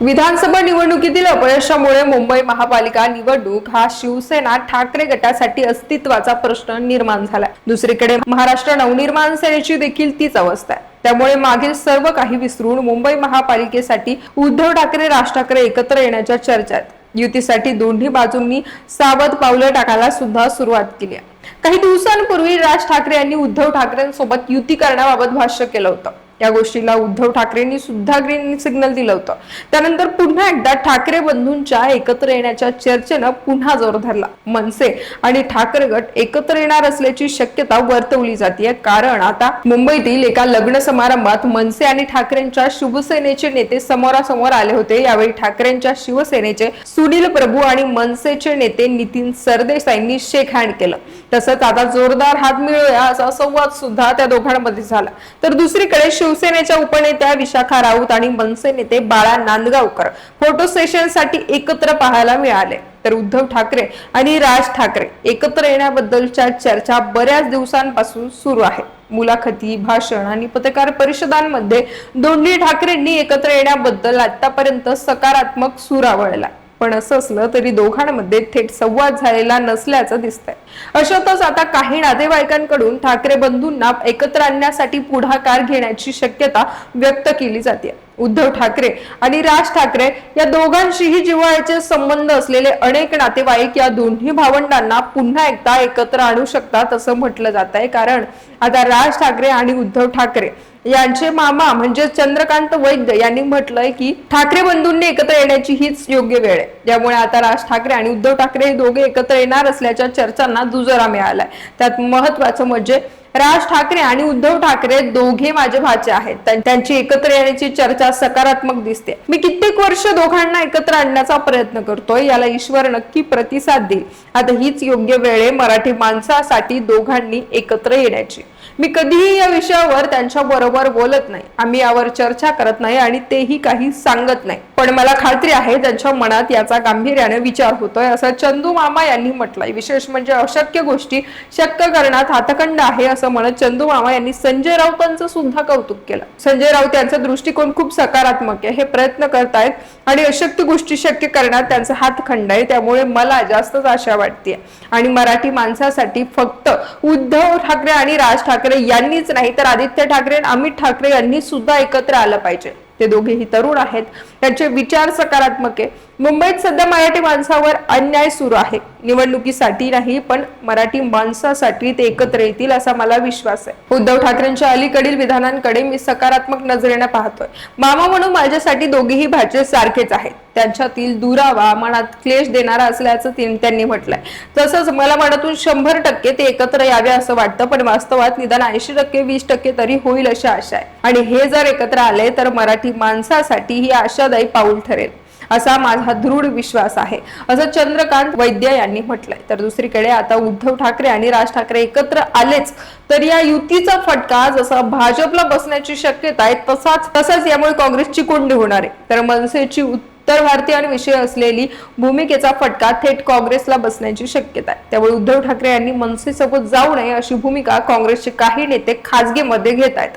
विधानसभा निवडणुकीतील अपयशामुळे मुंबई महापालिका निवडणूक हा शिवसेना ठाकरे गटासाठी अस्तित्वाचा प्रश्न निर्माण झालाय. दुसरीकडे महाराष्ट्र नवनिर्माण सेनेची देखील तीच अवस्था आहे. त्यामुळे मागील सर्व काही विसरून मुंबई महापालिकेसाठी उद्धव ठाकरे राज ठाकरे एकत्र येण्याच्या चर्चा युतीसाठी दोन्ही बाजूंनी सावध पावलं टाकायला सुद्धा सुरुवात केली आहे. काही दिवसांपूर्वी राज ठाकरे यांनी उद्धव ठाकरेंसोबत युती करण्याबाबत भाष्य केलं होतं. या गोष्टीला उद्धव ठाकरेंनी सुद्धा ग्रीन सिग्नल दिलं होतं. त्यानंतर पुन्हा एकदा ठाकरे बंधूंच्या एकत्र येण्याच्या चर्चेनं पुन्हा जोर धरला. मनसे आणि ठाकरे गट एकत्र येणार असल्याची शक्यता वर्तवली जाते कारण आता मुंबईतील एका लग्न समारंभात मनसे आणि ठाकरेंच्या शिवसेनेचे नेते समोरासमोर आले होते. यावेळी ठाकरेंच्या शिवसेनेचे सुनील प्रभू आणि मनसेचे नेते नितीन सरदेसाईंनी शेख हँड केलं. तसंच आता जोरदार हात मिळूया असा संवाद सुद्धा त्या दोघांमध्ये झाला. तर दुसरीकडे शिवसेनेच्या उपनेत्या विशाखा राऊत आणि मनसे नेते बाळा नांदगावकर फोटो सेशनसाठी एकत्र पाहायला मिळाले. तर उद्धव ठाकरे आणि राज ठाकरे एकत्र येण्याबद्दलच्या चर्चा बऱ्याच दिवसांपासून सुरू आहे. मुलाखती भाषण आणि पत्रकार परिषदांमध्ये दोन्ही ठाकरेंनी एकत्र येण्याबद्दल आतापर्यंत सकारात्मक सूर आवळला पण असं असलं तरी दोघांमध्ये थेट संवाद झालेला नसल्याचं दिसतंय. अशातच आता काही नातेवाईकांकडून ठाकरे बंधूंना एकत्र आणण्यासाठी पुढाकार घेण्याची शक्यता व्यक्त केली जाते उद्धव ठाकरे आणि राज ठाकरे या दोघांशीही जिव्हाळ्याचे संबंध असलेले अनेक नातेवाईक या दोन्ही भावंडांना पुन्हा एकदा एकत्र आणू शकतात असं म्हटलं जात आहे. कारण आता राज ठाकरे आणि उद्धव ठाकरे यांचे मामा म्हणजे चंद्रकांत वैद्य यांनी म्हटलंय की ठाकरे बंधूंनी एकत्र येण्याची हीच योग्य वेळ आहे. त्यामुळे आता राज ठाकरे आणि उद्धव ठाकरे हे दोघे एकत्र येणार असल्याच्या चर्चांना दुजोरा मिळालाय. त्यात महत्वाचं म्हणजे राज ठाकरे आणि उद्धव ठाकरे दोघे माझे भाचे आहेत. त्यांची एकत्र येण्याची चर्चा सकारात्मक दिसते. मी कित्येक वर्ष दोघांना एकत्र आणण्याचा प्रयत्न करतोय. याला ईश्वर नक्की प्रतिसाद देईल. आता हीच योग्य वेळ मराठी माणसासाठी दोघांनी एकत्र येण्याची. मी कधीही या विषयावर त्यांच्या बरोबर बोलत नाही. आम्ही यावर चर्चा करत नाही आणि तेही काही सांगत नाही. पण मला खात्री आहे त्यांच्या मनात याचा गांभीर्याने विचार होतोय असं चंदू मामा यांनी म्हटलंय. विशेष म्हणजे अशक्य गोष्टी शक्य करण्यात हातखंड आहे असं म्हणत चंदू मामा यांनी संजय राऊतांचं सुद्धा कौतुक केलं. संजय राऊत यांचा दृष्टिकोन खूप सकारात्मक आहे हे प्रयत्न करतायत आणि अशक्य गोष्टी शक्य करण्यात त्यांचा हातखंड आहे त्यामुळे मला जास्तच आशा वाटते आणि मराठी माणसासाठी फक्त उद्धव ठाकरे आणि राज ठाकरे यांनीच नाही तर आदित्य ठाकरे आणि अमित ठाकरे यांनी सुद्धा एकत्र आलं पाहिजे. ते दोघेही तरुण आहेत. त्यांचे विचार सकारात्मक आहे. मुंबईत सध्या मराठी माणसावर अन्याय सुरू आहे. निवडणुकीसाठी नाही पण मराठी माणसासाठी ते एकत्र येतील असा मला विश्वास आहे. उद्धव ठाकरेंच्या अलीकडील विधानांकडे मी सकारात्मक नजरेने पाहतोय. मामा म्हणून माझ्यासाठी दोघेही भाचे सारखेच आहेत. त्यांच्यातील दुरावा मनात क्लेश देणारा असल्याचं त्यांनी म्हटलंय. तसंच मला मनातून शंभर टक्के ते एकत्र यावे असं वाटतं पण वास्तवात निदान ऐंशी टक्के वीस टक्के तरी होईल अशी आशा आहे. आणि हे जर एकत्र आले तर मराठी माणसासाठी ही आशादायी पाऊल ठरेल. असा माझा दृढ विश्वास आहे. असं चंद्रकांत वैद्य यांनी म्हटलंय. तर दुसरीकडे आता उद्धव ठाकरे आणि राज ठाकरे एकत्र आलेच तर या युतीचा फटका जसा भाजपला बसण्याची शक्यता आहे तसाच तसाच यामुळे काँग्रेसची कोंडी होणार आहे. तर मनसेची उत्तर भारतीय विषय असलेली भूमिकेचा फटका थेट काँग्रेसला बसण्याची शक्यता आहे. त्यामुळे उद्धव ठाकरे यांनी मनसेसोबत जाऊ नये अशी भूमिका काँग्रेसचे काही नेते खासगीमध्ये घेत आहेत.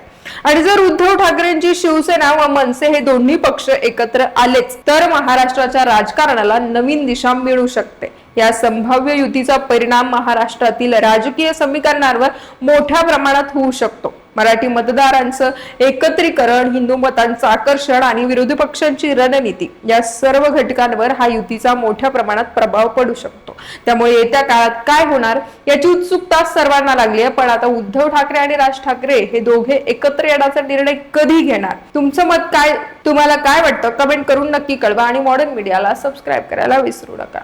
आणि जर उद्धव ठाकरेंची शिवसेना व मनसे हे दोन्ही पक्ष एकत्र आलेच तर महाराष्ट्राच्या राजकारणाला नवीन दिशा मिळू शकते. या संभाव्य युतीचा परिणाम महाराष्ट्रातील राजकीय समीकरणांवर मोठ्या प्रमाणात होऊ शकतो. मराठी मतदारांचं एकत्रीकरण हिंदू मतांचं आकर्षण आणि विरोधी पक्षांची रणनीती या सर्व घटकांवर हा युतीचा मोठ्या प्रमाणात प्रभाव पडू शकतो. त्यामुळे येत्या काळात काय होणार याची उत्सुकता सर्वांना लागली आहे. पण आता उद्धव ठाकरे आणि राज ठाकरे हे दोघे एकत्र येण्याचा निर्णय कधी घेणार? तुमचं मत काय? तुम्हाला काय वाटतं? कमेंट करून नक्की कळवा आणि मॉडर्न मीडियाला सबस्क्राईब करायला विसरू नका.